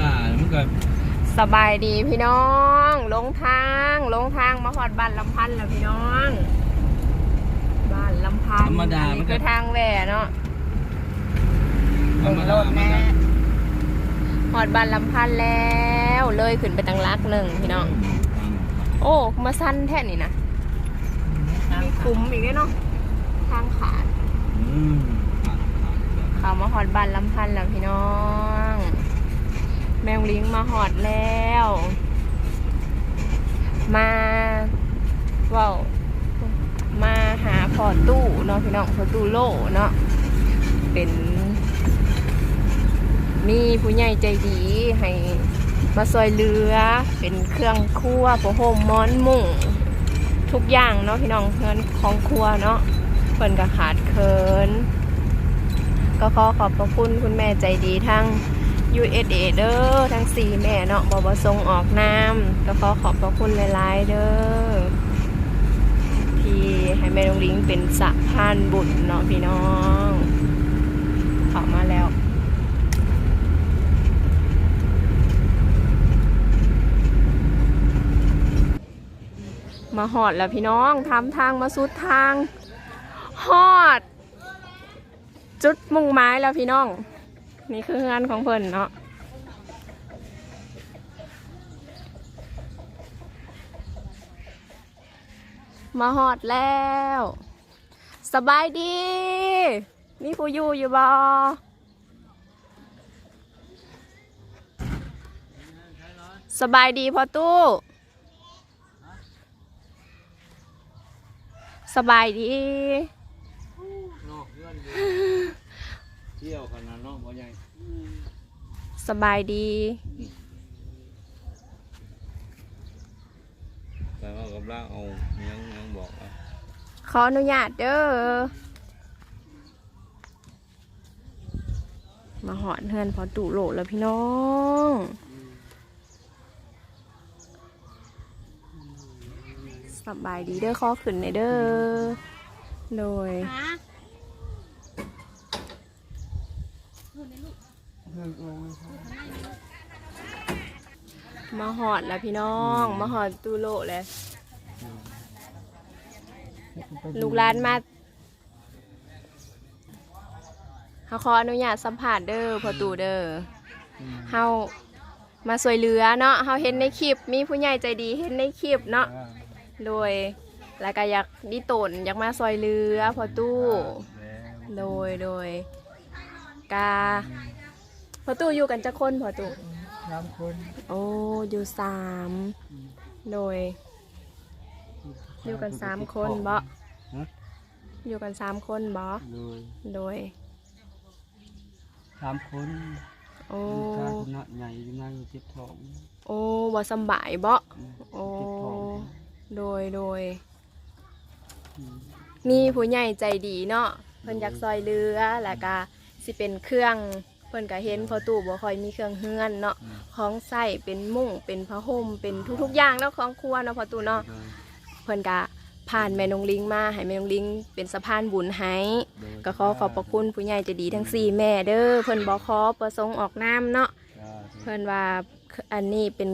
ดามันก็สบายดีพี่น้องลงทางลงทางมาหอดบ้านลำพันธ์แล้วพี่น้อง บ้านลำพันธ์ธรรมดาอันมันนี้ก็ คือทางแหว่เนาะธรรมดามันก็หอดบ้านลำพันธ์แล้วเลยขึ้นไปตังลักหนึ่งพี่น้อง โอ้มาสั้นแท่นี่นะมีคุ้มอีกด้วยเนาะทางขาดอืมขาดขาดแบบเขามาหอดบ้านลำพันธ์แล้วพี่น้องแมวลิงมาหอดแล้ว มาว้ามาหาพอตู้เนาะพี่น้องพอตู้โลเนาะเป็น มีผู้ใหญ่ใจดีให้มาซอยเรือ เป็นเครื่องครัวผ้าห่มหมอนมุ้งทุกอย่างเนาะพี่น้องเงินของครัวเนาะเพิ่นก็ขาดเคินก็ขอขอบพระคุณคุณแม่ใจดีทั้ง USA เด้อทั้งสี่แม่เนาะบอบทรงออกน้ำก็ขอขอบพระคุณหลายๆเด้อที่ให้แม่ลงลิงเป็นสะพานบุญเนาะพี่น้องขอมาแล้วมาหอดแล้วพี่น้องทำทางมาสุดทางหอด จุดมุ่งไม้แล้วพี่น้อง นี่คืองานของเพิ่นเนาะมาหอดแล้ว สบายดี มีผู้อยู่อยู่บอสบายดีพอตู้ สบายดีเนาะเพื่อนเที่ยวขนาดเนาะบ่ใหญ่ สบายดีแต่ว่ากำลังเอายังยังบอกว่าขออนุญาตเด้อมาหอดเฮือนพอตู่โหลแล้วพี่น้องสบายดีเด้อข้อขึ้นในเด้อโดย มาหอดแล้วพี่น้อง มาหอดตูโหลแล้วลูกหลานมาเขาขออนุญาตสัมผัสเด้อพอตู่เด้อเฮามาสวยเหลือเนาะเฮาเห็นในคลิป มีผู้ใหญ่ใจดีเห็นในคลิปเนาะโดยแล้วก็อยากดิตนอยากมาซอยเรือพอตู้ โดยโดยกาพ อตู้อยู่กันจะคนพอตู้สามคนโอ้อยู่สามโดย อยู่กันสามคนบ่อยู่กันสามคนบ่โดยโดย สามคนโอ้มีการคณะใหญ่อยู่นั่งเจ็บท้องโอ้บ่สำบายบ่โอ้เจ็บท้องโดยโดย อืมมีผู้ใหญ่ใจดีเนาะเพิ่นอยากซอยเรือแล้วก็สิเป็นเครื่อง เพิ่นก็เห็นพอตู้บ่ค่อยมีเครื่องเฮือนเนาะของใส่เป็นมุ้งเป็นผ้าห่มเป็นทุกๆอย่างเนาะของครัวเนาะพอตู้เนาะโดยเพิ่นก็ผ่านแม่นงลิงมาให้แม่นงลิงเป็นสะพานบุญให้โดยก็ขอขอบพระคุณผู้ใหญ่ใจดีทั้งสี่แม่เด้อเพิ่นบ่ขอประสงค์ออกน้ำเนาะจ้าเพิ่นว่าอันนี้เป็น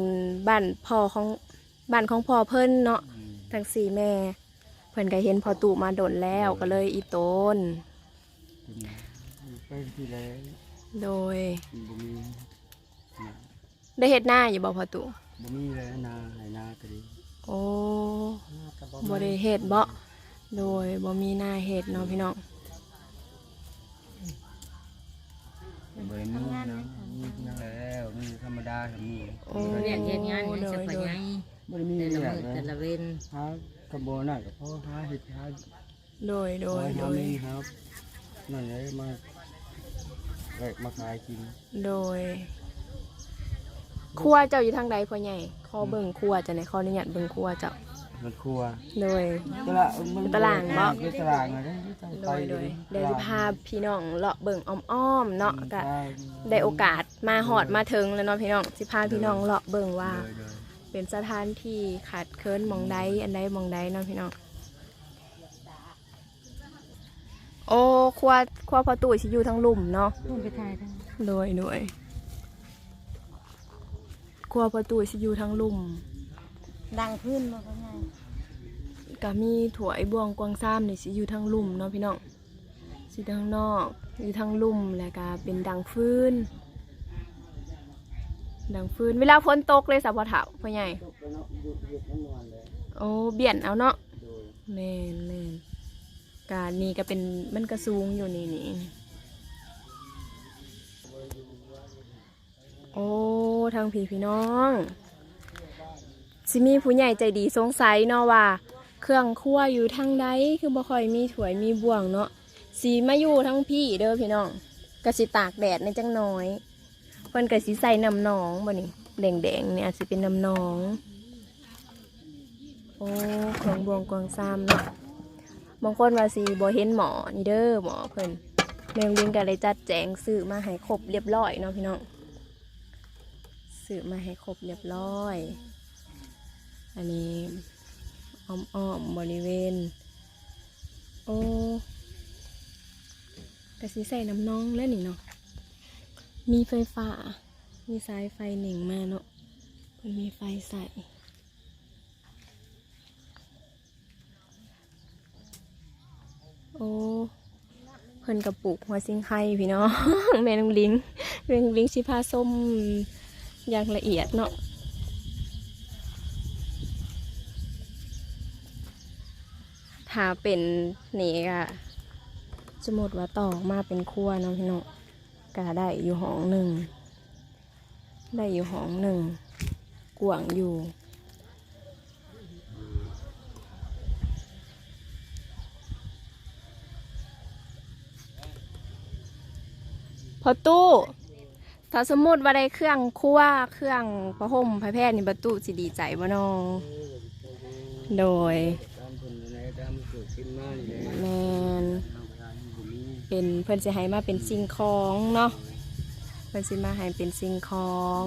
บ้านพ่อของบ้านของพ่อเพิ่นเนาะอืมทั้งสี่แม่ เพิ่นก็เห็นพอตู่มาดนแล้วก็เลยอีโตน เป็นเป็นที่แล้วโดย บ่มีนะได้เฮ็ดหน้าอยู่บ่พอตู่บ่มีเลยนาให้นาก็ดีโอ้นาก็บ่ได้เฮ็ดบ่โดยบ่มีหน้าเฮ็ดเนาะพี่น้องบ่ได้มีนะมีนั่นแล้วมีธรรมดาก็มีโอ้เรียกเฮ็ดงานให้โดสัยกโดยไงบ่ได้มีแต่เรื่ละองมื้อเลแต่ยละเว้นหากระโบน่ะก็พอหาเห็ดหาโดยโดยหโดายมีครับนั่นเลยมา แวะมาขายกินโดยครัวเจ้าอยู่ทางใดพ่อใหญ่ขอเบิ่งครัวจ้ะไหนขออนุญาตเบิ่งครัวเจ้ามันครัวโดย ตลาดมันตลาดบ่เป็นตลาดอะไรโดยโดยเดี๋ยวจะพาพี่น้องเลาะเบิ่งอ้อมๆเนาะก็ได้โอกาสมาหอดมาถึงแล้วเนาะพี่น้องสิพาพี่น้องเลาะเบิ่งว่า เป็นสถานที่ขาดเคินหมองใดอันใดหมองใดเนาะพี่น้อง โอ้ครัวครัวพอตู่สิอยู่ทั้งลุ่มเนาะต้องไปถ่ายทั้งโดยโดยครัวประตูสิอยู่ทางลุ่ม ดังขึ้นมาก็ไงก็มีถั่วยบวงกวางซ้ำนี่สิอยู่ทางลุ่มเนาะพี่น้องสิทางนอกอยู่ทางลุ่มแล้วก็เป็นดังฟืนดังฟืนเวลาฝนตกเลยสับปะเถาพ่อใหญ่ตกไปเนาะหยุดหยุดทั้งวันเลยโอ้เบี่ยนเอาเนาะโดยแม่นแม่น การนี่ก็เป็นมันก็สูงอยู่นี่นี่ โอ้ทางพี่พี่น้องสิมีผู้ใหญ่ใจดีสงสัยเนาะว่า เครื่องครัวอยู่ทางใดคือบ่ค่อยมีถวยมีบ่วงเนาะสีมาอยู่ทั้งพี่เด้อพี่น้องก็สิตากแดดในจังน้อยเพิ่นก็สิใส่น้ำหนองบ่นี่แดงๆเนี่ยอาจสิเป็นน้ำหนอง โอ้ของบวงกวางซ้ำเนาะ บางคนว่าสีบ่เห็นหมอนี่เด้อหมอเพิ่นแมงลิงก็เลยจัดแจงซื้อมาให้ครบเรียบร้อยเนาะพี่น้องซื้อมาให้ครบเรียบร้อย อันนี้อ้อมๆบริเวณ โอ้กระสีใส่น้ำน้องแล้วนี่เนาะมีไฟฟ้า มีสายไฟหนึ่งมาเนาะมันมีไฟใส่ อ้เพิ่นกระปุกหัวซิงไข่พี่น้องแม่น้องลิงแม่น้องลิงชิพาส้มอย่างละเอียดเนาะถ้าเป็นนี่ก็สมมติว่าต่อกมาเป็นครัวเนาะพี่น้องก็ได้อยู่ห้องหนึ่งได้อยู่ห้องหนึ่งกวางอยู่ พอตู้ ถ้าสมมติว่าได้เครื่องครัวเครื่องประห่มพระแพทย์นี่ประตูสิดีใจบ่น้องโดยตามคนในตามเกิดขึ้นมานี่แมนเอาเวลาที่ผมมีเป็นเพิ่อนสิให้มาเป็นสิ่งของเนาะเพิ่อนสิมาให้เป็นสิ่งของ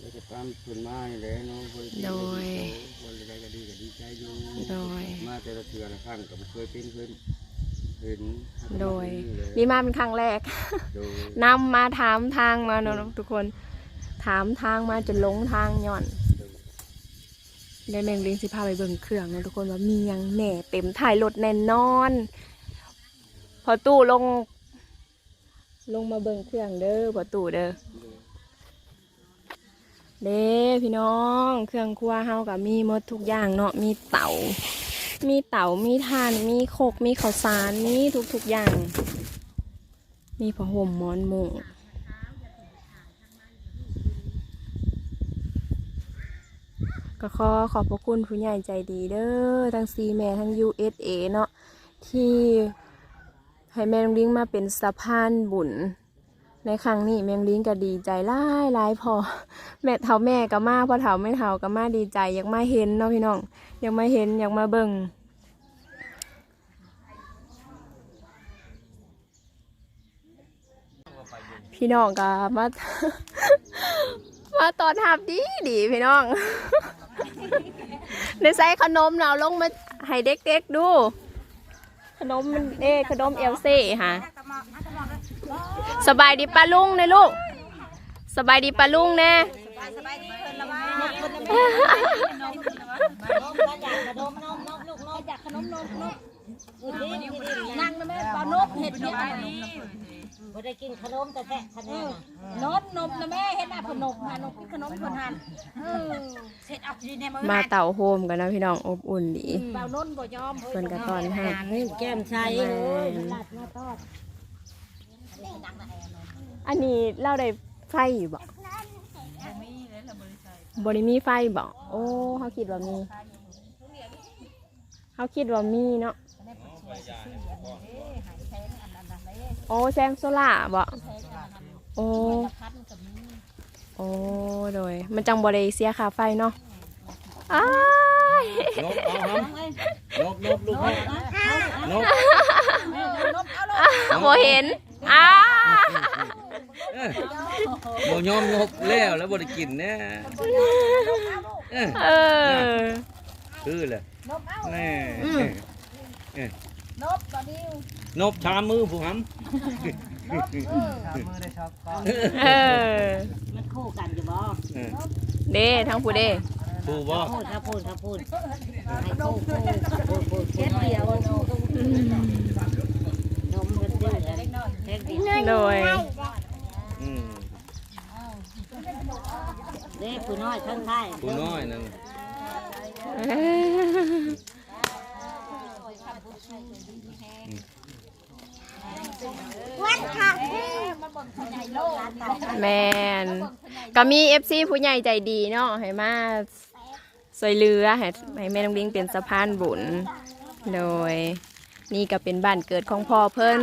แล้วก็ตานมานี่แหละเนานที่โดยคนก็ดีก็ดีใจอยู่โดยมาแต่ละเทือละครั้งก็บ่เคยเป็นเพิ่น เห็นโดยนี่นี่มาเป็นครั้งแรก โดยนำมาถามทางมาเนาะทุกคน ถามทางมาจนหลงทางย่อนโดยได้แมงลิงสิพาไปเบิ่งเครื่องเนาะทุกคนว่ามีหยังแหน่เต็มถ่ายรถแน่นอน พอตู้ลง ลงมาเบิ่งเครื่องเด้อพอตู้เด้อเด้พี่น้อง เครื่องครัวเฮากับมีหมดทุกอย่างเนาะมีเตา มีเตามีถ่าน มีโคก มีข้าวสาร มีทุกๆอย่าง มีผ้าห่มมอนมุงก็ขอขอบพระคุณผู้ใหญ่ใจดีเด้อ ทั้งซีแม่ทั้ง USA เนาะที่ให้แมงลิงมาเป็นสะพานบุญ ในครั้งนี้แมงลิงก็ดีใจหลายหลายพอ แม่เฒ่าแม่ก็มาพ่อเฒ่าไม่เฒ่าก็มาดีใจอยากมาเห็นเนาะพี่น้องอยากมาเห็นอยากมาเบิ่งพี่น้องก็มามาตอนหับดีดีพี่น้องในใส่ขนมเราลงมาให้เด็กๆดู ขนมมันเอขนมเอลเซ่ฮะ สบายดีปลาลุงนะลูก สบายดีปลาลุงแน่สบายดีเพิ่นละว่าอยากขนมนมนมนมลูกนมอยากขนมนมนมนั่งนะแม่ปลานกเห็ดเนี่ยบ่ได้กินขนมแต่แท้ขนมนมนมนะแม่เฮ็ดน่ะขนมหานมกินขนมเพิ่นหันเออเฮ็ดเอาดีแน่มื้อมาเต่าโฮมกันนะพี่น้องอบอุ่นดีเบานนบ่ยอมเพิ่นก็ตอนให้แก้มใสเอ้ยหลัดมาทอด อันนี้เราได้ไฟอยู่บ่บริมีไฟบ่โอ้เขาคิดว่ามีเขาคิดว่ามีเนาะโอ้แซงโซล่าบ่โอ้โอ้โดย มันจังบริเสียค่าไฟเนาะอ้ายนกเอาครับนกนกลูกนกนกบ่เห็น อ้าเอ้ยบ่ยอมนกแล้วแล้วบ่ได้กินแน่เอ้ยเออคือแหละแน่นบตอนนี้นกชามมือผู้หมือได้ชอบก็เออมันคู่กันอยู่บ่เด้ทั้งผู้เด้ปูบ่พูดถ้าพูดถ้าพูดให้คู่คู่พูดพูดเช็ดเดียวอืมนมมันดื้อเช็ดเดียว โดยอืมเด้ผู้น้อยทั้งท้ายปูน้อยนั่นเอ้ยแมนก็มีเอฟซีผู้ใหญ่ใจดีเนาะให้มาสวยเรือให้ให้แม่น้องลิงเป็นสะพานบุญ โดยนี่ก็เป็นบ้านเกิดของพ่อเพิ่น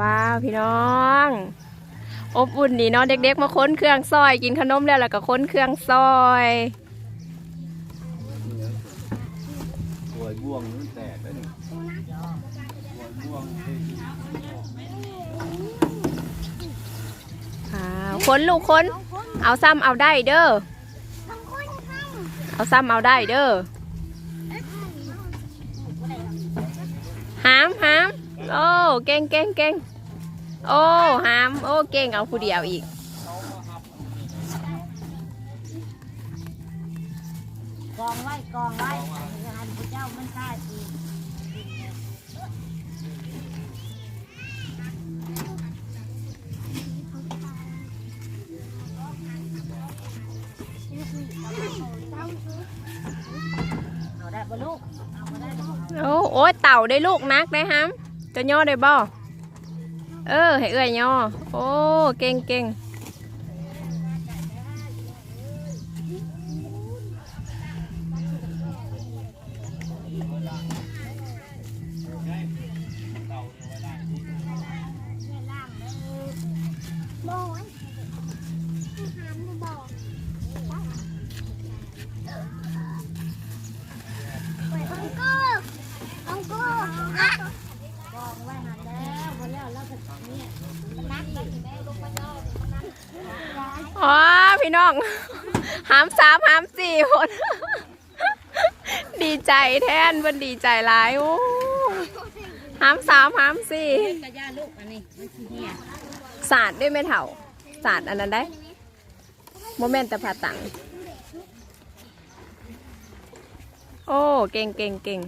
ว้าวพี่น้อง อบอุ่นดีเนาะเด็กๆ มาค้นเครื่องซอยกินขนมแล้วแล้วก็ค้นเครื่องซอยหวยบ่วงมันแตกแล้วนี่หวยบ่วงอ้าวค้นลูกค้น เอาซ้ำเอาได้เด้อ เอาซ้ำเอาได้เด้อ หามหามโอ้ เก่งเก่งเก่งโอ้หาม โอ้เก่งเอาผู้เดียวอีก กองไว้กองไว้ให้พระเจ้ามันใต้อีกเอาได้บ่ลูกเอาบ่ได้บ่โอ้โอ้ยเต่าได้ลูกนักได้ฮัม จะย่อได้บ่เออให้เอื้อยย่อโอ้เก่งเก่งกองไว้หันแล้วบ่แล้วแล้วก็เนี่ยนักเลยแม่ลงมาย่อ อ๋อ พี่น้องหามสามหามสี่คนดีใจแทนเพิ่นดีใจหลายโอ้หามสามหามสี่กระยาลูกอันนี้มันสิเนี่ยศาสตร์ได้ไหมเถ่าศาสตร์อันนั้นได้โมเมนต์แต่ผ่าตังโอ้เก่งเก่งเก่ง